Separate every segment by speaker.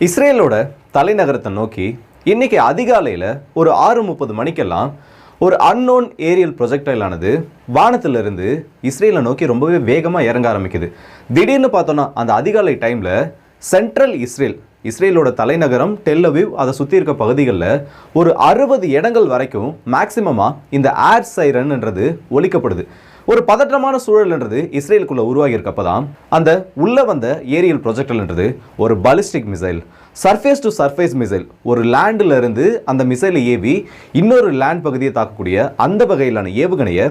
Speaker 1: இஸ்ரேலோட தலைநகரத்தை நோக்கி இன்னைக்கு அதிகாலையில் ஒரு ஆறு முப்பது மணிக்கெல்லாம் ஒரு அன்னோன் ஏரியல் ப்ரொஜெக்டைலானது வானத்திலிருந்து இஸ்ரேலை நோக்கி ரொம்பவே வேகமாக இறங்க ஆரம்பிக்குது. திடீர்னு பார்த்தோன்னா அந்த அதிகாலை டைமில் சென்ட்ரல் இஸ்ரேல் இஸ்ரேலோட தலைநகரம் டெல்லவிவ் அதை சுற்றி இருக்க பகுதிகளில் ஒரு அறுபது இடங்கள் வரைக்கும் மேக்சிமமாக இந்த ஏர் சைரன்ன்றது ஒழிக்கப்படுது ஒரு பதற்றமான சூழல்ன்றது இஸ்ரேலுக்குள்ள உருவாகி இருக்கப்பதான் அந்த உள்ள வந்த ஏரியல் ப்ரொஜெக்டல்ன்றது ஒரு ballistic missile. Surface to surface missile. ஒரு லேண்டில் இருந்து அந்த மிசைலை ஏவி இன்னொரு லேண்ட் பகுதியை தாக்கக்கூடிய அந்த வகையிலான ஏவுகணையை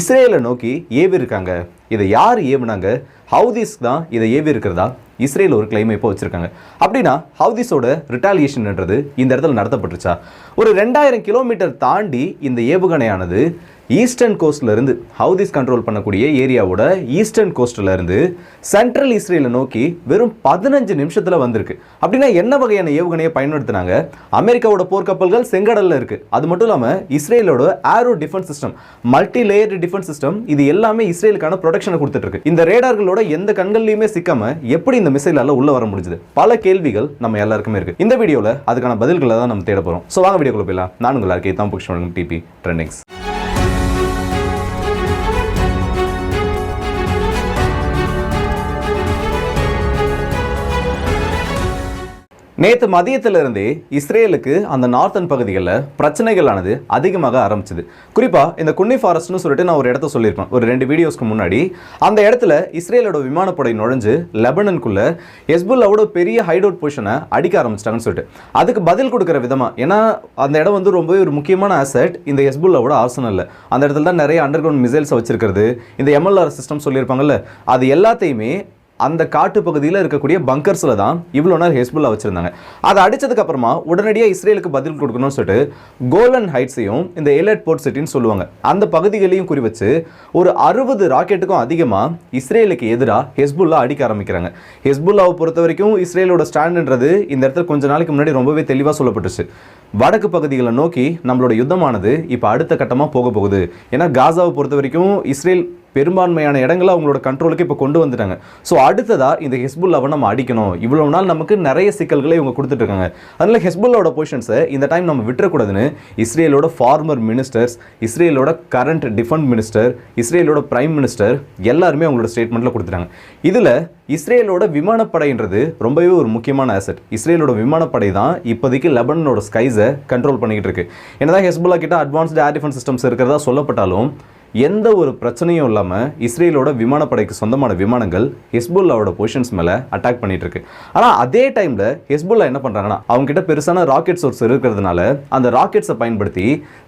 Speaker 1: இஸ்ரேலை நோக்கி ஏவி இருக்காங்க இதை யார் ஏவுனாங்க? ஹவுதிஸ் தான் இதை ஏவி இருக்கிறதா இஸ்ரேல் ஒரு கிளைம் இப்போ வச்சுருக்காங்க. அப்படின்னா ஹவுதிஸோட ரிட்டாலியேஷன்ன்றது இந்த இடத்துல நடத்தப்பட்டுருச்சா? ஒரு ரெண்டாயிரம் கிலோமீட்டர் தாண்டி இந்த ஏவுகணையானது ஈஸ்டர்ன் கோஸ்ட்லேருந்து ஹவுதிஸ் கண்ட்ரோல் பண்ணக்கூடிய ஏரியாவோட ஈஸ்டர்ன் கோஸ்ட்ல இருந்து சென்ட்ரல் இஸ்ரேலை நோக்கி வெறும் பதினஞ்சு நிமிஷத்தில் வந்திருக்கு. அப்படின்னா என்ன வகையான ஏவுகணையை பயன்படுத்தினாங்க? அமெரிக்காவோட போர்க்கப்பல்கள் செங்கடலில் இருக்குது அது மட்டும் இல்லாமல் இஸ்ரேலோட Arrow defence system multi layered defence system இது எல்லாமே இஸ்ரேலுக்கான ப்ரொடெக்ஷனை கொடுத்துட்ருக்கு இந்த ரேடார்களோட எந்த கண்கள்லையுமே சிக்காமல் எப்படி இந்த மிசைலால் உள்ளே வர முடிஞ்சது? பல கேள்விகள் நம்ம எல்லாருக்குமே இருக்குது இந்த வீடியோவில் அதுக்கான பதில்களை தான் நம்ம தேட போகிறோம் ஸோ வாங்க வீடியோக்குள்ள போயிடலாம். நான் உங்கள் தான் புக்ஷன் டிபி ட்ரெண்டிங்ஸ் நேற்று மதியத்திலிருந்தே இஸ்ரேலுக்கு அந்த நார்த்தன் பகுதிகளில் பிரச்சனைகளானது அதிகமாக ஆரம்பிச்சது. குறிப்பாக இந்த குன்னி ஃபாரஸ்ட்னு சொல்லிட்டு நான் ஒரு இடத்த சொல்லியிருப்பேன். ஒரு ரெண்டு வீடியோஸ்க்கு முன்னாடி அந்த இடத்துல இஸ்ரேலோட விமானப்படை நுழைஞ்சு லெபனனுக்குள்ளே எஸ்புல்லாவோட பெரிய ஹைடவுட் பொசிஷனை அடிக்க ஆரம்பிச்சிட்டாங்கன்னு சொல்லிட்டு. அதுக்கு பதில் கொடுக்குற விதமாக ஏன்னா அந்த இடம் வந்து ரொம்பவே ஒரு முக்கியமான அசட் இந்த எஸ்புல்லாவோட ஆர்சனலில் அந்த இடத்துல தான் நிறைய அண்டர் கிரவுண்ட் மிசைல்ஸை வச்சிருக்கிறது. இந்த எம்எல்ஆர் சிஸ்டம் சொல்லியிருப்பாங்கல்ல அது எல்லாத்தையுமே அந்த காட்டு பகுதியில் இருக்கக்கூடிய பங்கர்ஸில் தான் இவ்வளோ நேரம் ஹெஸ்புல்லா வச்சுருந்தாங்க. அதை அடித்ததுக்கு அப்புறமா உடனடியாக இஸ்ரேலுக்கு பதில் கொடுக்கணும்னு சொல்லிட்டு கோலன் ஹைட்ஸையும் இந்த எலர்ட் போர்ட் சிட்டின்னு சொல்லுவாங்க. அந்த பகுதிகளையும் குறி வச்சு ஒரு அறுபது ராக்கெட்டுக்கும் அதிகமாக இஸ்ரேலுக்கு எதிராக ஹெஸ்புல்லா அடிக்க ஆரம்பிக்கிறாங்க. ஹெஸ்புல்லாவை பொறுத்த வரைக்கும் இஸ்ரேலோட ஸ்டாண்டுன்றது இந்த இடத்துல கொஞ்ச நாளைக்கு முன்னாடி ரொம்பவே தெளிவாக சொல்லப்பட்டுச்சு. வடக்கு பகுதிகளை நோக்கி நம்மளோட யுத்தமானது இப்போ அடுத்த கட்டமாக போக போகுது. ஏன்னா காசாவை பொறுத்த வரைக்கும் இஸ்ரேல் பெரும்பான்மையான இடங்களை அவங்களோட கண்ட்ரோலுக்கு இப்போ கொண்டு வந்துட்டாங்க. ஸோ அடுத்ததாக இந்த ஹெஸ்புல்லாவை நம்ம அடிக்கணும். இவ்வளோ நாள் நமக்கு நிறைய சிக்கல்களை இவங்க கொடுத்துட்ருக்காங்க. அதனால் ஹெஸ்புல்லாவோட பொசிஷன்ஸை இந்த டைம் நம்ம விட்டுறக்கூடாதுன்னு இஸ்ரேலோட ஃபார்மர் மினிஸ்டர்ஸ் இஸ்ரேலோட கரண்ட் டிஃபென்ஸ் மினிஸ்டர் இஸ்ரேலோட பிரைம் மினிஸ்டர் எல்லாருமே அவங்களோட ஸ்டேட்மெண்ட்டில் கொடுத்துட்டாங்க. இதில் இஸ்ரேலோட விமானப்படைன்றது ரொம்பவே ஒரு முக்கியமான அசெட் இஸ்ரேலோட விமானப்படை தான் இப்போதைக்கு லெபனனோட ஸ்கைஸை கண்ட்ரோல் பண்ணிக்கிட்டு இருக்கு. என்னதான் ஹெஸ்புல்லா கிட்ட அட்வான்ஸ்டு ஏர் டிஃபென்ஸ் சிஸ்டம்ஸ் இருக்கிறதா சொல்லப்பட்டாலும் எந்த ஒரு பிரச்சனையும் இல்லாமல் இஸ்ரேலோட விமானப்படைக்கு சொந்தமான விமானங்கள் ஹெஸ்புல்லாவோட பொசிஷன்ஸ் மேலே அட்டாக் பண்ணிட்டு இருக்கு ஆனால் அதே டைமில் ஹெஸ்புல்லா என்ன பண்ணுறாங்கன்னா அவங்க கிட்ட பெருசான ராக்கெட் சோர்ஸ் இருக்கிறதுனால அந்த ராக்கெட்ஸை பயன்படுத்தி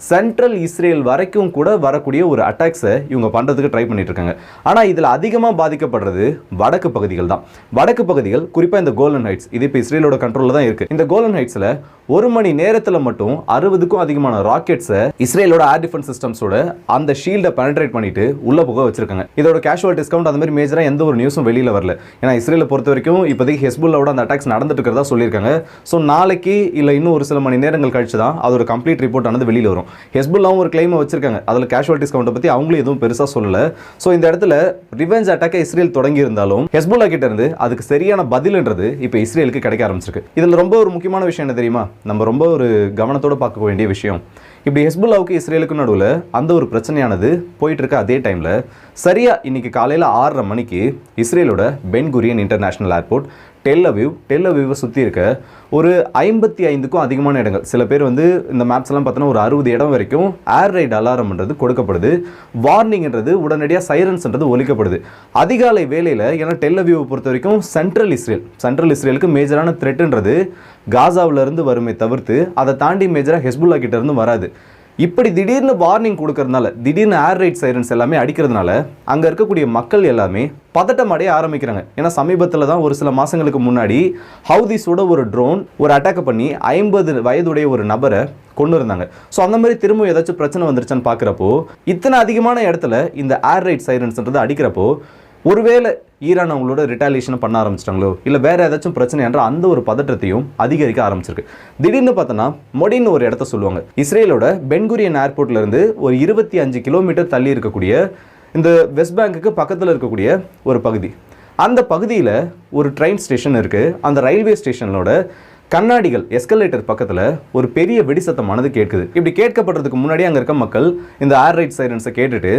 Speaker 1: சென்ட்ரல் இஸ்ரேல் வரைக்கும் கூட வரக்கூடிய ஒரு அட்டாக்ஸை இவங்க பண்ணுறதுக்கு ட்ரை பண்ணிட்டு இருக்காங்க ஆனால் இதில் அதிகமாக பாதிக்கப்படுறது வடக்கு பகுதிகள் தான். வடக்கு பகுதிகள் குறிப்பாக இந்த கோல்டன் ஹைட்ஸ் இது இப்போ இஸ்ரேலோட கண்ட்ரோலில் தான் இருக்குது இந்த கோல்டன் ஹைட்ஸில் ஒரு மணி நேரத்தில் மட்டும் அறுபதுக்கும் அதிகமான ராக்கெட்ஸை இஸ்ரேலோட ஏர் டிஃபென்ஸ் சிஸ்டம்ஸோட அந்த ஷீல்டை பெனட்ரேட் பண்ணிட்டு உள்ள போக வச்சிருக்காங்க. இதோட கேஷுவல் டிஸ்கவுண்ட் அந்த மாதிரி மேஜராக எந்த ஒரு நியூஸும் வெளியில் வரல. ஏன்னா இஸ்ரேலை பொறுத்த வரைக்கும் இப்போதைக்கு ஹெஸ்புல்லாவோட அந்த அட்டாக்ஸ் நடந்துட்டு இருக்கிறதா சொல்லியிருக்காங்க. ஸோ நாளைக்கு இல்லை இன்னும் ஒரு சில மணி நேரங்கள் கழிச்சு தான் அதோட கம்ப்ளீட் ரிப்போர்ட் ஆனது வெளியில் வரும். ஹெஸ்புல்லாவும் ஒரு கிளைமை வச்சிருக்காங்க. அதில் கேஷுவல் டிஸ்கவுண்ட்டை பற்றி அவங்களும் எதுவும் பெருசாக சொல்லலை. ஸோ இந்த இடத்துல ரிவெஞ்ச் அட்டாக்கை இஸ்ரேல் தொடங்கி இருந்தாலும் ஹெஸ்புல்லா கிட்ட இருந்து அதுக்கு சரியான பதில்ன்றது இப்போ இஸ்ரேலுக்கு கிடைக்க ஆரம்பிச்சிருக்கு. இதில் ரொம்ப ஒரு முக்கியமான விஷயம் என்ன தெரியுமா? நம்ம ரொம்ப ஒரு கவனத்தோட பார்க்க வேண்டிய விஷயம். இப்படி ஹெஸ்புல்லாவுக்கு இஸ்ரேலுக்கு நடுவில் அந்த ஒரு பிரச்சனையானது போயிட்டு இருக்க அதே டைமில் சரியா இன்னைக்கு காலையில் ஆறரை மணிக்கு இஸ்ரேலோட Ben Gurion international airport Tel Aviv டெல்லவிவை சுற்றி இருக்க ஒரு ஐம்பத்தி ஐந்துக்கும் அதிகமான இடங்கள். சில பேர் வந்து இந்த மேப்ஸ் எல்லாம் பார்த்தோன்னா ஒரு அறுபது இடம் வரைக்கும் ஏர் ரைட் அலாரம்ன்றது கொடுக்கப்படுது. வார்னிங்ன்றது உடனடியாக சைரன்ஸ்ன்றது ஒலிக்கப்படுது. அதிகாலை வேலையில் ஏன்னா டெல்லவியூவை பொறுத்த வரைக்கும் சென்ட்ரல் இஸ்ரேல் சென்ட்ரல் இஸ்ரேலுக்கு மேஜரான த்ரெட்டுன்றது காசாவிலேருந்து வருமே தவிர்த்து அதை தாண்டி மேஜராக ஹெஸ்புல்லா கிட்டேருந்து வராது. இப்படி திடீர்னு வார்னிங் கொடுக்கறதுனால திடீர்னு ஏர் ரைட் சைரன்ஸ் எல்லாமே அடிக்கிறதுனால அங்கே இருக்கக்கூடிய மக்கள் எல்லாமே பதட்டம் அடைய ஆரம்பிக்கிறாங்க. ஏன்னா சமீபத்தில் தான் ஒரு சில மாதங்களுக்கு முன்னாடி ஹவுதிஸோட ஒரு ட்ரோன் ஒரு அட்டாக் பண்ணி ஐம்பது வயதுடைய ஒரு நபரை கொண்டு இருந்தாங்க ஸோ அந்த மாதிரி திரும்ப ஏதாச்சும் பிரச்சனை வந்துருச்சான்னு பார்க்குறப்போ இத்தனை அதிகமான இடத்துல இந்த ஏர் ரைட் சைரன்ஸ்ன்றது அடிக்கிறப்போ ஒருவேளை ஈரான் அவங்களோட ரிட்டாலியேஷனை பண்ண ஆரம்பிச்சிட்டாங்களோ இல்லை வேறு ஏதாச்சும் பிரச்சனை என்ற அந்த ஒரு பதற்றத்தையும் அதிகரிக்க ஆரம்பிச்சிருக்கு. திடீர்னு பார்த்தோன்னா மொடின்னு ஒரு இடத்த சொல்லுவாங்க. இஸ்ரேலோட பென்குரியன் ஏர்போர்ட்லேருந்து ஒரு இருபத்தி அஞ்சு கிலோமீட்டர் தள்ளி இருக்கக்கூடிய இந்த வெஸ்ட் பேங்குக்கு பக்கத்தில் இருக்கக்கூடிய ஒரு பகுதி. அந்த பகுதியில் ஒரு ட்ரெயின் ஸ்டேஷன் இருக்குது அந்த ரயில்வே ஸ்டேஷனோட கண்ணாடிகள் எஸ்கலேட்டர் பக்கத்தில் ஒரு பெரிய வெடி சத்தமானது கேட்குது. இப்படி கேட்கப்படுறதுக்கு முன்னாடி அங்கே இருக்க மக்கள் இந்த ஏர் ரைட் சைரன்ஸை கேட்டுட்டு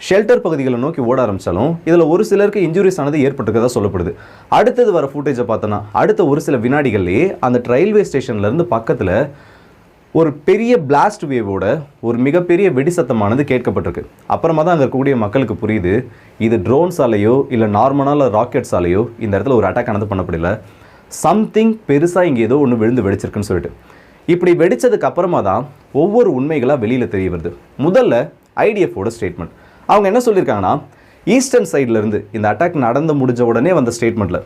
Speaker 1: ஷெல்டர் பகுதிகளை நோக்கி ஓட ஆரம்பித்தாலும் இதில் ஒரு சிலருக்கு இன்ஜுரிஸ் ஆனது ஏற்பட்டிருக்கதா சொல்லப்படுது. அடுத்தது வர ஃபுட்டேஜை பார்த்தோன்னா அடுத்த ஒரு சில வினாடிகள்லேயே அந்த ரயில்வே ஸ்டேஷன்லேருந்து பக்கத்தில் ஒரு பெரிய பிளாஸ்ட் வேவோட ஒரு மிகப்பெரிய வெடி சத்தமானது கேட்கப்பட்டிருக்கு. அப்புறமா தான் அங்கே இருக்கக்கூடிய மக்களுக்கு புரியுது இது ட்ரோன்ஸாலேயோ இல்லை நார்மலான ராக்கெட்ஸாலேயோ இந்த இடத்துல ஒரு அட்டாக் ஆனது பண்ணப்படல. சம்திங் பெருசாக இங்கே ஏதோ ஒன்று விழுந்து வெடிச்சிருக்குன்னு சொல்லிட்டு. இப்படி வெடித்ததுக்கு அப்புறமா தான் ஒவ்வொரு உண்மைகளாக வெளியில் தெரிய வருது. முதல்ல ஐடிஎஃபோட ஸ்டேட்மெண்ட் அவங்க என்ன சொல்லியிருக்காங்கன்னா ஈஸ்டர்ன் சைட்லேருந்து இந்த அட்டாக் நடந்து முடிஞ்ச உடனே வந்த ஸ்டேட்மெண்ட்டில்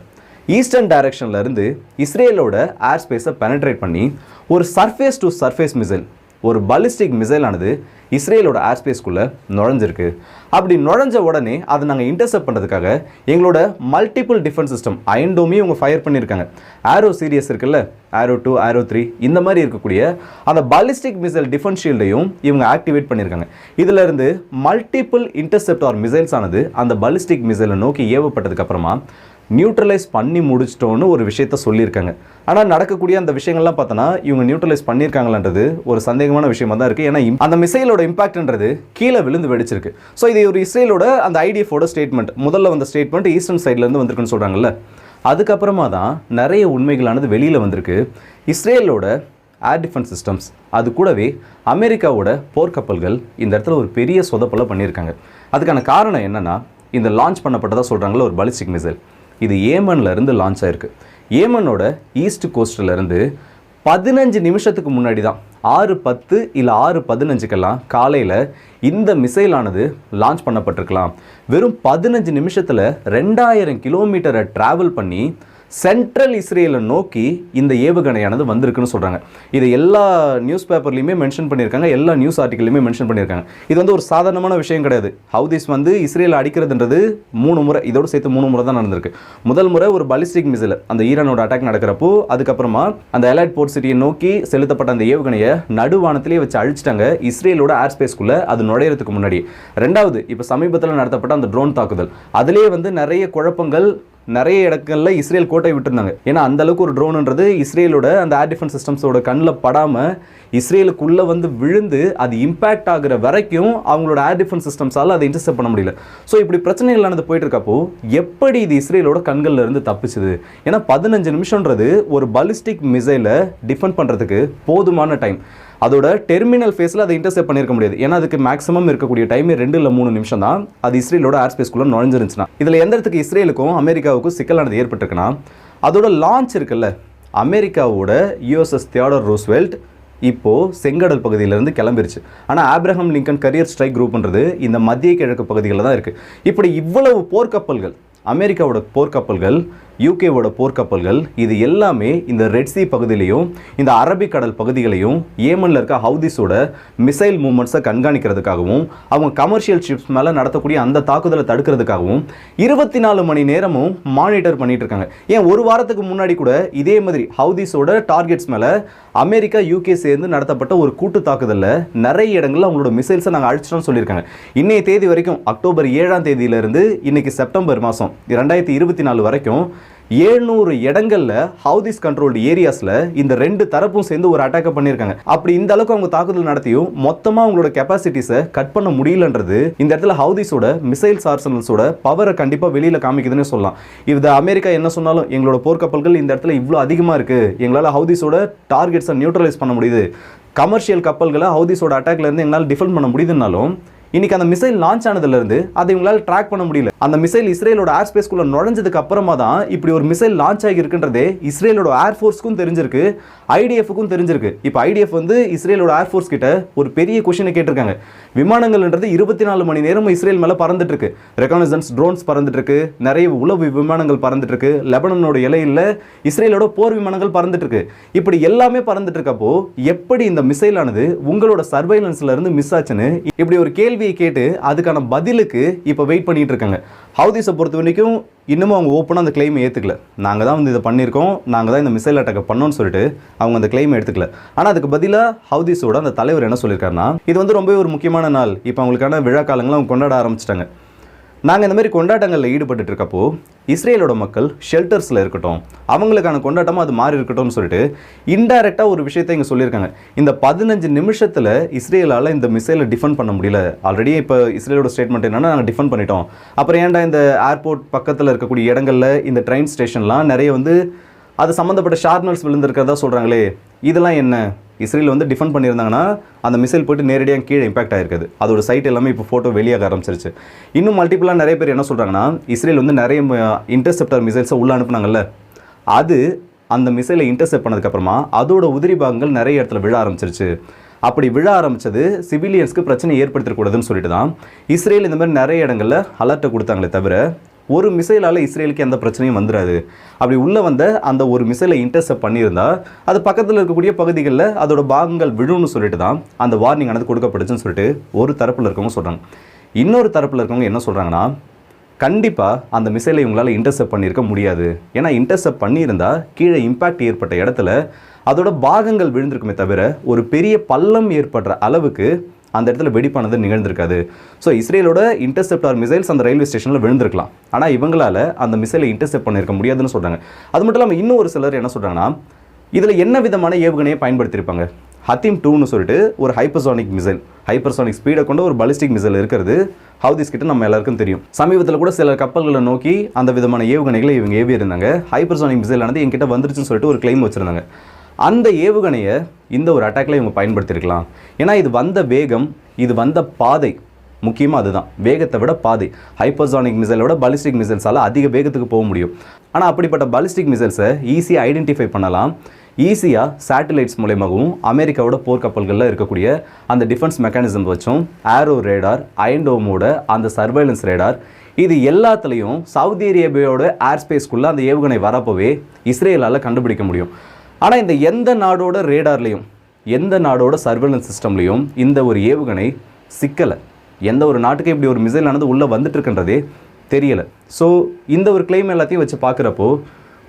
Speaker 1: ஈஸ்டர்ன் டைரக்ஷன்ல இருந்து இஸ்ரேலோட ஏர் ஸ்பேஸை பெனட்ரேட் பண்ணி ஒரு சர்ஃபேஸ் டு சர்ஃபேஸ் மிசைல் ஒரு பலிஸ்டிக் மிசைல் ஆனது இஸ்ரேலோட ஏர்ஸ்பேஸ்க்குள்ளே நுழைஞ்சிருக்கு. அப்படி நுழைஞ்ச உடனே அதை நாங்கள் இன்டர்செப்ட் பண்ணுறதுக்காக எங்களோட மல்டிபிள் டிஃபென்ஸ் சிஸ்டம் ஐண்டோமே இவங்க ஃபயர் பண்ணியிருக்காங்க. ஆரோ சீரியஸ் இருக்குல்ல ஆரோ டூ ஆரோ த்ரீ இந்த மாதிரி இருக்கக்கூடிய அந்த பாலிஸ்டிக் மிசைல் டிஃபென்ஸ் ஷீல்டையும் இவங்க ஆக்டிவேட் பண்ணியிருக்காங்க. இதிலிருந்து மல்டிபிள் இன்டர்செப்ட் ஆர் மிசைல்ஸ் ஆனது அந்த பாலிஸ்டிக் மிசைலை நோக்கி ஏவப்பட்டதுக்கப்புறமா நியூட்ரலைஸ் பண்ணி முடிச்சிட்டோன்னு ஒரு விஷயத்த சொல்லியிருக்காங்க. ஆனால் நடக்கக்கூடிய அந்த விஷயங்கள்லாம் பார்த்தோன்னா இவங்க நியூட்ரலைஸ் பண்ணியிருக்காங்களான்றது ஒரு சந்தேகமான விஷயமா தான் இருக்குது ஏன்னா அந்த மிசைலோட இம்பாக்ட்ன்றது கீழே விழுந்து வெடிச்சிருக்கு. ஸோ இது ஒரு இஸ்ரேலோட அந்த ஐடிஎஃபோட ஸ்டேட்மெண்ட் முதல்ல வந்த ஸ்டேட்மெண்ட் ஈஸ்டர்ன் சைட்லேருந்து வந்திருக்குன்னு சொல்கிறாங்கல்ல அதுக்கப்புறமா தான் நிறைய உண்மைகளானது வெளியில் வந்திருக்கு. இஸ்ரேலோட ஏர் டிஃபென்ஸ் சிஸ்டம்ஸ் அது கூடவே அமெரிக்காவோட போர்க்கப்பல்கள் இந்த இடத்துல ஒரு பெரிய சொதப்பலை பண்ணியிருக்காங்க. அதுக்கான காரணம் என்னென்னா இந்த லான்ச் பண்ணப்பட்டதாக சொல்கிறாங்களா ஒரு பலிஸ்டிக் மிசைல் இது ஏமன்லேருந்து லான்ச் ஆயிருக்கு. ஏமனோட ஈஸ்ட் கோஸ்ட்லேருந்து பதினஞ்சு நிமிஷத்துக்கு முன்னாடி தான் ஆறு பத்து இல்லை ஆறு பதினஞ்சுக்கெல்லாம் காலையில் இந்த மிசைலானது லான்ச் பண்ணப்பட்டிருக்கலாம். வெறும் பதினஞ்சு நிமிஷத்தில் ரெண்டாயிரம் கிலோமீட்டரை ட்ராவல் பண்ணி சென்ட்ரல் இஸ்ரேலை நோக்கி இந்த ஏவுகணையானது வந்திருக்குன்னு சொல்கிறாங்க இது எல்லா நியூஸ் பேப்பர்லையுமே மென்ஷன் பண்ணியிருக்காங்க எல்லா நியூஸ் ஆர்டிக்கல்லையுமே மென்ஷன் பண்ணியிருக்காங்க. இது வந்து ஒரு சாதாரணமான விஷயம் கிடையாது. ஹவுதிஸ் வந்து இஸ்ரேலை அடிக்கிறதுன்றது மூணு முறை இதோடு சேர்த்து மூணு முறை தான் நடந்திருக்கு. முதல் முறை ஒரு பலிஸ்டிக் மிசைல் அந்த ஈரானோட அட்டாக் நடக்கிறப்போ அதுக்கப்புறமா அந்த அலைட் போர்ட் சிட்டியை நோக்கி செலுத்தப்பட்ட அந்த ஏவுகணையை நடுவானத்திலேயே வச்சு அழிச்சிட்டாங்க இஸ்ரேலோட ஏர் ஸ்பேஸ்க்குள்ளே அது நுழையிறதுக்கு முன்னாடி. ரெண்டாவது இப்போ சமீபத்தில் நடத்தப்பட்ட அந்த ட்ரோன் தாக்குதல். அதிலே வந்து நிறைய குழப்பங்கள் நிறைய இடங்கள்ல இஸ்ரேல் கோட்டை விட்டுருந்தாங்க. ஏன்னா அந்த அளவுக்கு ஒரு ட்ரோனுன்றது இஸ்ரேலோட அந்த ஏர் டிஃபென்ஸ் சிஸ்டம்ஸோட கண்ணில் படாமல் இஸ்ரேலுக்குள்ளே வந்து விழுந்து அது இம்பேக்ட் ஆகுற வரைக்கும் அவங்களோட ஏர் டிஃபென்ஸ் சிஸ்டம்ஸால் அதை இன்டர்செப்ட் பண்ண முடியல. ஸோ இப்படி பிரச்சனைகள் நடந்து போயிட்டு இருக்கப்போ எப்படி இது இஸ்ரேலோட கண்களில் இருந்து தப்பிச்சுது? ஏன்னா பதினஞ்சு நிமிஷன்றது ஒரு பலிஸ்டிக் மிசைலை டிஃபெண்ட் பண்ணுறதுக்கு போதுமான டைம் அதோட டெர்மினல் ஃபேஸில் அதை இன்டர்செப்ட் பண்ணியிருக்க முடியாது. ஏன்னா அதுக்கு மேக்ஸிமம் இருக்கக்கூடிய டைம் ரெண்டு இல்லை மூணு நிமிஷம் தான். அது இஸ்ரேலோட ஏர் ஸ்பேஸ்க்குள்ளே நுழைஞ்சிருந்துச்சுன்னா. இதில் எந்த இடத்துக்கு இஸ்ரேலுக்கும் அமெரிக்காவுக்கும் சிக்கலானது ஏற்பட்டிருக்குன்னா அதோட லான்ச் இருக்குல்ல அமெரிக்காவோட யூஎஸ்எஸ் தியோடர் ரூஸ்வெல்ட் இப்போது செங்கடல் பகுதியிலேருந்து கிளம்பிருச்சு. ஆனால் ஆப்ரஹாம் லிங்கன் கரியர் ஸ்ட்ரைக் குரூப்ன்றது இந்த மத்திய கிழக்கு பகுதிகளில் தான் இருக்குது இப்படி இவ்வளவு போர்க்கப்பல்கள் அமெரிக்காவோட போர்க்கப்பல்கள் யூகேவோட போர்க்கப்பல்கள் இது எல்லாமே இந்த ரெட் சி பகுதியிலையும் இந்த அரபிக்கடல் பகுதிகளையும் ஏமனில் இருக்க ஹவுதிஸோட மிசைல் மூமெண்ட்ஸை கண்காணிக்கிறதுக்காகவும் அவங்க கமர்ஷியல் ஷிப்ஸ் மேலே நடத்தக்கூடிய அந்த தாக்குதலை தடுக்கிறதுக்காகவும் இருபத்தி நாலு மணி நேரமும் மானிட்டர் பண்ணிட்டு இருக்காங்க ஏன் ஒரு வாரத்துக்கு முன்னாடி கூட இதே மாதிரி ஹவுதிஸோட டார்கெட்ஸ் மேலே அமெரிக்கா யூகே சேர்ந்து நடத்தப்பட்ட ஒரு கூட்டு தாக்குதலில் நிறைய இடங்களில் அவங்களோட மிசைல்ஸை நாங்கள் அழிச்சிட்டோம்னு சொல்லியிருக்காங்க. இன்னைய தேதி வரைக்கும் அக்டோபர் ஏழாம் தேதியிலிருந்து இன்னைக்கு செப்டம்பர் மாதம் ரெண்டாயிரத்தி இருபத்தி நாலு வரைக்கும் ஏழ்நூறு இடங்கள்ல ஹவுதிஸ் கண்ட்ரோல்டு ஏரியாஸ்ல இந்த ரெண்டு தரப்பும் சேர்ந்து ஒரு அட்டாக்கை பண்ணியிருக்காங்க. அப்படி இந்த அளவுக்கு அவங்க தாக்குதல் நடத்தியும் மொத்தமா அவங்களோட கெப்பாசிட்டிஸை கட் பண்ண முடியலன்றது இந்த இடத்துல ஹவுதிஸோட மிசைல்ஸ் ஆர்சனல்ஸோட பவரை கண்டிப்பா வெளியில காமிக்குதுன்னு சொல்லலாம். இது அமெரிக்கா என்ன சொன்னாலும் எங்களோட போர்க்கப்பல்கள் இந்த இடத்துல இவ்வளோ அதிகமா இருக்கு. எங்களால் ஹவுதிஸோட டார்கெட்ஸை நியூட்ரலைஸ் பண்ண முடியுது. கமர்ஷியல் கப்பல்களை ஹவுதிஸோட அட்டாக்ல இருந்து எங்களால் டிஃபெண்ட் பண்ண முடியுதுனாலும் இன்னைக்கு அந்த மிசைல் லான்ச் ஆனதுல இருந்து அதை இவங்களால் ட்ராக் பண்ண முடியல. அந்த மிசைல் இஸ்ரேலோட ஏர் ஸ்பேஸ்க்குள்ளே நுழைஞ்சதுக்கு அப்புறமா தான் இப்படி ஒரு மிசைல் லான்ச் ஆகியிருக்குன்றதே இஸ்ரேலோட ஏர் ஃபோர்ஸ்க்கும் தெரிஞ்சிருக்கு ஐடிஎஃப்க்கும் தெரிஞ்சிருக்கு. இப்போ ஐடிஎஃப் வந்து இஸ்ரேலோட ஏர் ஃபோர்ஸ் கிட்ட ஒரு பெரிய கொஷினை கேட்டிருக்காங்க. விமானங்கள்ன்றது இருபத்தி நாலு மணி நேரமும் இஸ்ரேல் மேலே பறந்துட்டு இருக்கு ரெக்கானசன்ஸ் ட்ரோன்ஸ் பறந்துட்டு இருக்கு நிறைய உளவு விமானங்கள் பறந்துட்டு இருக்கு லெபனனோட இலையில் இஸ்ரேலோட போர் விமானங்கள் பறந்துட்டு இருக்கு இப்படி எல்லாமே பறந்துட்டு இருக்கப்போ எப்படி இந்த மிசைலானது உங்களோட சர்வைலன்ஸ்ல இருந்து மிஸ் ஆச்சுன்னு இப்படி ஒரு கேள்வியை கேட்டு அதுக்கான பதிலுக்கு இப்போ வெயிட் பண்ணிட்டு இருக்காங்க. ஹவுதிஸை பொறுத்த வரைக்கும் இன்னமும் அவங்க ஓப்பனாக அந்த கிளைமை ஏற்றுக்கல நாங்கள் தான் வந்து இதை பண்ணியிருக்கோம். நாங்கள் தான் இந்த மிசைல் அட்டாக்கை பண்ணோம்னு சொல்லிட்டு அவங்க அந்த கிளைமை எடுத்துக்கல. ஆனால் அதுக்கு பதிலாக ஹவுதிஸோட அந்த தலைவர் என்ன சொல்லியிருக்காருன்னா இது வந்து ரொம்பவே ஒரு முக்கியமான நாள். இப்போ அவங்களுக்கான விழா காலங்களை அவங்க கொண்டாட ஆரம்பிச்சிட்டாங்க. நாங்கள் இந்த மாதிரி கொண்டாட்டங்களில் ஈடுபட்டு இருக்கப்போ இஸ்ரேலோட மக்கள் ஷெல்டர்ஸில் இருக்கட்டும் அவங்களுக்கான கொண்டாட்டமாக அது மாறி இருக்கட்டும்னு சொல்லிட்டு இன்டைரக்டாக ஒரு விஷயத்தை இங்கே சொல்லியிருக்காங்க. இந்த பதினஞ்சு நிமிஷத்தில் இஸ்ரேலால் இந்த மிசைலை டிஃபெண்ட் பண்ண முடியல. ஆல்ரெடி இப்போ இஸ்ரேலோட ஸ்டேட்மெண்ட் என்னென்னா நாங்கள் டிஃபெண்ட் பண்ணிட்டோம். அப்புறம் ஏன்டா இந்த ஏர்போர்ட் பக்கத்தில் இருக்கக்கூடிய இடங்களில் இந்த ட்ரெயின் ஸ்டேஷன்லாம் நிறைய வந்து அது சம்மந்தப்பட்ட ஷார்னல்ஸ் விழுந்திருக்கிறதா சொல்கிறாங்களே இதெல்லாம் என்ன? இஸ்ரேல் வந்து டிஃபெண்ட் பண்ணியிருந்தாங்கன்னா அந்த மிசைல் போயிட்டு நேரடியாக கீழே இம்பாக்ட் ஆயிருக்குது. அதோட சைட் எல்லாமே இப்போ ஃபோட்டோ வெளியாக ஆரம்பிச்சிருச்சு. இன்னும் மல்டிபிளாக நிறைய பேர் என்ன சொல்கிறாங்கன்னா இஸ்ரேல் வந்து நிறைய இன்டர்செப்டர் மிசைல்ஸை உள்ள அனுப்புனாங்கல்ல? அது அந்த மிசைலை இன்டர்செப்ட் பண்ணதுக்கப்புறமா அதோட உதிரி பாகங்கள் நிறைய இடத்துல விழ ஆரம்பிச்சிருச்சு. அப்படி விழ ஆரம்பிச்சது சிவிலியன்ஸ்க்கு பிரச்சனை ஏற்படுத்தக்கூடாதுன்னு சொல்லிட்டு தான் இஸ்ரேல் இந்த மாதிரி நிறைய இடங்களில் அலர்ட்டை கொடுத்தாங்களே தவிர ஒரு மிசைலால் இஸ்ரேலுக்கு எந்த பிரச்சனையும் வந்துடாது அப்படி உள்ளே வந்த அந்த ஒரு மிசைலை இன்டர்செப்ட் பண்ணியிருந்தா அது பக்கத்தில் இருக்கக்கூடிய பகுதிகளில் அதோட பாகங்கள் விழும்னு சொல்லிட்டு தான் அந்த வார்னிங் ஆனது கொடுக்கப்பட்டுச்சுன்னு சொல்லிட்டு ஒரு தரப்பில் இருக்கவங்க சொல்கிறாங்க இன்னொரு தரப்பில் இருக்கவங்க என்ன சொல்கிறாங்கன்னா கண்டிப்பாக அந்த மிசைலை இவங்களால் இன்டர்செப்ட் பண்ணியிருக்க முடியாது. ஏன்னா இன்டர்செப்ட் பண்ணியிருந்தால் கீழே இம்பாக்ட் ஏற்பட்ட இடத்துல அதோட பாகங்கள் விழுந்திருக்குமே தவிர ஒரு பெரிய பள்ளம் ஏற்படுற அளவுக்கு அந்த இடத்துல வெடிப்பானது நிகழ்ந்திருக்காது. ஸோ இஸ்ரேலோட இன்டர்செப்டார் மிசைல்ஸ் அந்த ரயில்வே ஸ்டேஷனில் விழுந்திருக்கலாம். ஆனால் இவங்களால் அந்த மிசைலை இன்டர்செப்ட் பண்ணியிருக்க முடியாதுன்னு சொல்கிறாங்க அது மட்டும் இல்லாமல் இன்னும் ஒரு சிலர் என்ன சொல்கிறாங்கன்னா இதில் என்ன விதமான ஏவுகணையை பயன்படுத்தியிருப்பாங்க? ஹத்தீம் டூன்னு சொல்லிட்டு ஒரு ஹைப்பர்சானிக் மிசைல் ஹைப்பர்சானிக் ஸ்பீடை கொண்ட ஒரு பலிஸ்டிக் மிசைல் இருக்கிறது. ஹவுதிஸ் கிட்ட நம்ம எல்லாருக்கும் தெரியும். சமீபத்தில் கூட சில கப்பல்களை நோக்கி அந்த விதமான ஏவுகணைகளை இவங்க ஏவி இருந்தாங்க ஹைப்பர்சானிக் மிசைல் ஆனது என்கிட்ட வந்துருச்சுன்னு சொல்லிட்டு ஒரு கிளைம் வச்சிருந்தாங்க. அந்த ஏவுகணையை இந்த ஒரு அட்டாக்ல இவங்க பயன்படுத்தியிருக்கலாம் ஏன்னா இது வந்த வேகம் இது வந்த பாதை முக்கியமாக அதுதான். வேகத்தை விட பாதை. ஹைப்பர்சானிக் மிசைலை விட பாலிஸ்டிக் மிசைல்ஸால் அதிக வேகத்துக்கு போக முடியும். ஆனால் அப்படிப்பட்ட பாலிஸ்டிக் மிசைல்ஸை ஈஸியாக ஐடென்டிஃபை பண்ணலாம். ஈஸியாக சேட்டலைட்ஸ் மூலயமாகவும் அமெரிக்காவோட போர்க்கப்பல்களில் இருக்கக்கூடிய அந்த டிஃபென்ஸ் மெக்கானிசம் வச்சும் ஏரோ ரேடார் அயன்டோமோட அந்த சர்வைலன்ஸ் ரேடார் இது எல்லாத்துலேயும் சவுதி அரேபியாவோட ஏர் ஸ்பேஸ்க்குள்ளே அந்த ஏவுகணை வரப்போவே இஸ்ரேலால் கண்டுபிடிக்க முடியும். ஆனால் இந்த எந்த நாடோட ரேடார்லேயும் எந்த நாடோட சர்வேலன்ஸ் சிஸ்டம்லேயும் இந்த ஒரு ஏவுகணை சிக்கலை. எந்த ஒரு நாட்டுக்கு இப்படி ஒரு மிசைல் ஆனது உள்ளே வந்துட்டுருக்குன்றதே தெரியலை. ஸோ இந்த ஒரு கிளைம் எல்லாத்தையும் வச்சு பார்க்குறப்போ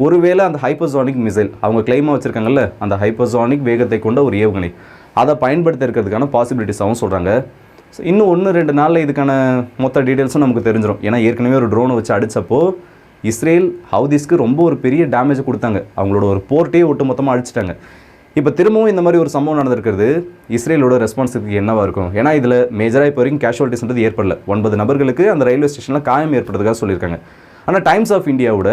Speaker 1: ஒருவேளை அந்த ஹைப்பர்சானிக் மிசைல் அவங்க கிளைமாக வச்சுருக்காங்கல்ல அந்த ஹைப்பர்சானிக் வேகத்தை கொண்ட ஒரு ஏவுகணை அதை பயன்படுத்த இருக்கிறதுக்கான பாசிபிலிட்டிஸாகவும் சொல்கிறாங்க இன்னும் ஒன்று ரெண்டு நாளில் இதுக்கான மொத்த டீட்டெயில்ஸும் நமக்கு தெரிஞ்சிடும் ஏன்னா ஏற்கனவே ஒரு ட்ரோனை வச்சு அடித்தப்போ இஸ்ரேல் ஹவுதிஸ்க்கு ரொம்ப ஒரு பெரிய டேமேஜ் கொடுத்தாங்க. அவங்களோட ஒரு போர்ட்டையே ஒட்டு மொத்தமாக அழிச்சிட்டாங்க. இப்போ திரும்பவும் இந்த மாதிரி ஒரு சம்பவம் நடந்திருக்கிறது இஸ்ரேலோட ரெஸ்பான்ஸுக்கு என்னவாக இருக்கும்? ஏன்னா இதில் மேஜராக இப்போ வரைக்கும் கேஷுவாலிட்டிஸ்ன்றது ஏற்படல. ஒன்பது நபர்களுக்கு அந்த ரயில்வே ஸ்டேஷனில் காயம் ஏற்படுறதுக்காக சொல்லியிருக்காங்க. ஆனால் டைம்ஸ் ஆஃப் இந்தியாவோட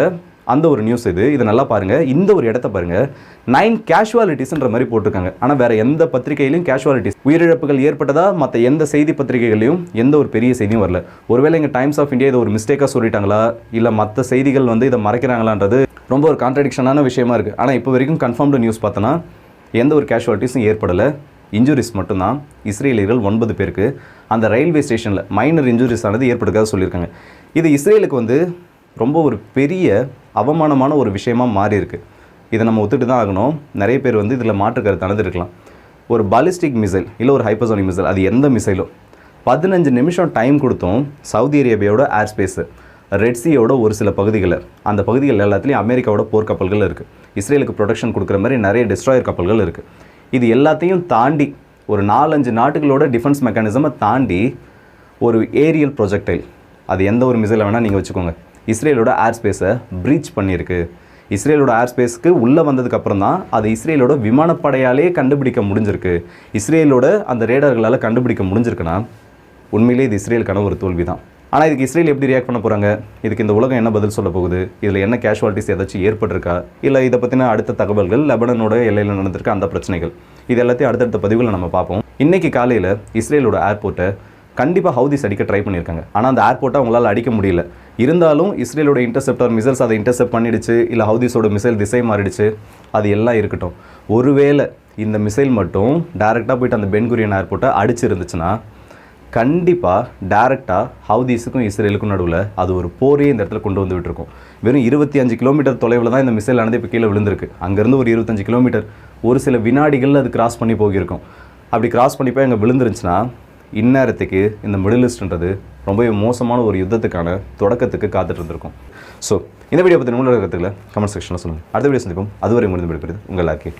Speaker 1: அந்த ஒரு நியூஸ் இது. இதை நல்லா பாருங்கள் இந்த ஒரு இடத்த பாருங்கள் நைன் கேஷுவாலிட்டிஸ்ன்ற மாதிரி போட்டிருக்காங்க. ஆனால் வேறு எந்த பத்திரிகையிலையும் கேஷுவாலிட்டிஸ் உயிரிழப்புகள் ஏற்பட்டதா? மற்ற எந்த செய்தி பத்திரிகைகளையும் எந்த ஒரு பெரிய செய்தியும் வரல. ஒருவேளை இங்கே டைம்ஸ் ஆஃப் இந்தியா இதை ஒரு மிஸ்டேக்காக சொல்லிட்டாங்களா? இல்லை மற்ற செய்திகள் வந்து இதை மறைக்கிறாங்களான்றது ரொம்ப ஒரு கான்ட்ரடிக்ஷனான விஷயமா இருக்குது ஆனால் இப்போ வரைக்கும் கன்ஃபார்ம்டு நியூஸ் பார்த்தோன்னா எந்த ஒரு கேஷுவாலிட்டிஸும் ஏற்படலை. இன்ஜுரிஸ் மட்டும்தான். இஸ்ரேலியர்கள் ஒன்பது பேருக்கு. அந்த ரயில்வே ஸ்டேஷனில் மைனர் இன்ஜுரிஸ் ஆனது ஏற்படுறதாக சொல்லியிருக்காங்க. இது இஸ்ரேலுக்கு வந்து ரொம்ப ஒரு பெரிய அவமானமான ஒரு விஷயமாக மாறி இருக்கு இதை நம்ம ஒத்துட்டு தான் ஆகணும். நிறைய பேர் வந்து இதில் மாற்று கருத்தானது இருக்கலாம் ஒரு பாலிஸ்டிக் மிசைல் இல்லை ஒரு ஹைப்பர்சோனிக் மிசைல் அது எந்த மிசைலும் பதினஞ்சு நிமிஷம் டைம் கொடுத்தோம் சவுதி அரேபியாவோட ஏர் ஸ்பேஸு ரெட்சியோட ஒரு சில பகுதிகளில் அந்த பகுதிகள் எல்லாத்துலேயும் அமெரிக்காவோட போர்க்கப்பல்கள் இருக்குது இஸ்ரேலுக்கு ப்ரொடெக்ஷன் கொடுக்குற மாதிரி நிறைய டிஸ்ட்ராயர் கப்பல்கள் இருக்குது இது எல்லாத்தையும் தாண்டி ஒரு நாலஞ்சு நாட்டுகளோட டிஃபென்ஸ் மெக்கானிசமை தாண்டி ஒரு ஏரியல் ப்ரொஜெக்டைல் அது எந்த ஒரு மிசைலை வேணால் நீங்கள் வச்சுக்கோங்க. இஸ்ரேலோட ஏர் ஸ்பேஸை ப்ரீச் பண்ணியிருக்கு. இஸ்ரேலோட ஏர் ஸ்பேஸ்க்கு உள்ளே வந்ததுக்கப்புறம் தான் அது இஸ்ரேலோட விமானப்படையாலே கண்டுபிடிக்க முடிஞ்சிருக்கு. இஸ்ரேலோட அந்த ரேடர்களால் கண்டுபிடிக்க முடிஞ்சிருக்குன்னா உண்மையிலே இது இஸ்ரேலுக்கான ஒரு தோல்வி தான் ஆனால் இதுக்கு இஸ்ரேல் எப்படி ரியாக்ட் பண்ண போகிறாங்க இதுக்கு இந்த உலகம் என்ன பதில் சொல்ல போகுது? இதில் என்ன கேஷுவாலிட்டிஸ் ஏதாச்சும் ஏற்பட்டிருக்கா? இல்லை இதை பற்றின அடுத்த தகவல்கள் லெபனனோட எல்லையில் நடந்திருக்க அந்த பிரச்சனைகள். இது எல்லாத்தையும் அடுத்தடுத்த பதிவுகளை நம்ம பார்ப்போம். இன்னைக்கு காலையில் இஸ்ரேலோட ஏர்போர்ட்டை கண்டிப்பாக ஹவுதிஸ் அடிக்க ட்ரை பண்ணியிருக்காங்க. ஆனால் அந்த ஏர்போர்ட்டை அவங்களால் அடிக்க முடியல. இருந்தாலும் இஸ்ரேலோட இன்டர்செப்டர் மிசைல்ஸ் அதை இன்டர்செப்ட் பண்ணிடுச்சு இல்லை ஹவுதிஸோட மிசைல் திசை மாறிடுச்சு அது எல்லாம் இருக்கட்டும். ஒருவேளை இந்த மிசைல் மட்டும் டேரெக்டாக போயிட்டு அந்த பென்குரியன் ஏர்போர்ட்டை அடிச்சிருந்துச்சுன்னா கண்டிப்பாக டேரெக்டாக ஹவுதீஸுக்கும் இஸ்ரேலுக்கும் நடுவில் அது ஒரு போரையே இந்த இடத்துல கொண்டு வந்து விட்டுருக்கும். வெறும் இருபத்தி அஞ்சு கிலோமீட்டர் தொலைவில் தான் இந்த மிசைல் ஆனது இப்போ கீழே விழுந்திருக்கு. அங்கேருந்து ஒரு இருபத்தஞ்சு கிலோமீட்டர் ஒரு சில வினாடிகளில் அது கிராஸ் பண்ணி போகிருக்கும் அப்படி கிராஸ் பண்ணி போய் அங்கே விழுந்துருந்துச்சுன்னா இந்நேரத்துக்கு இந்த மிடில் ஈஸ்ட்ன்றது ரொம்பவே மோசமான ஒரு யுத்தத்துக்கான தொடக்கத்துக்கு காத்துட்டு இருந்திருக்கும். ஸோ இந்த வீடியோ பற்றி உங்களோட கருத்துக்களை கமெண்ட் செக்ஷனில் சொல்லுங்கள் அடுத்த வீடியோ சந்திப்போம். அதுவரை முடிந்து விடுகிறது உங்கள் எல்லாருக்கே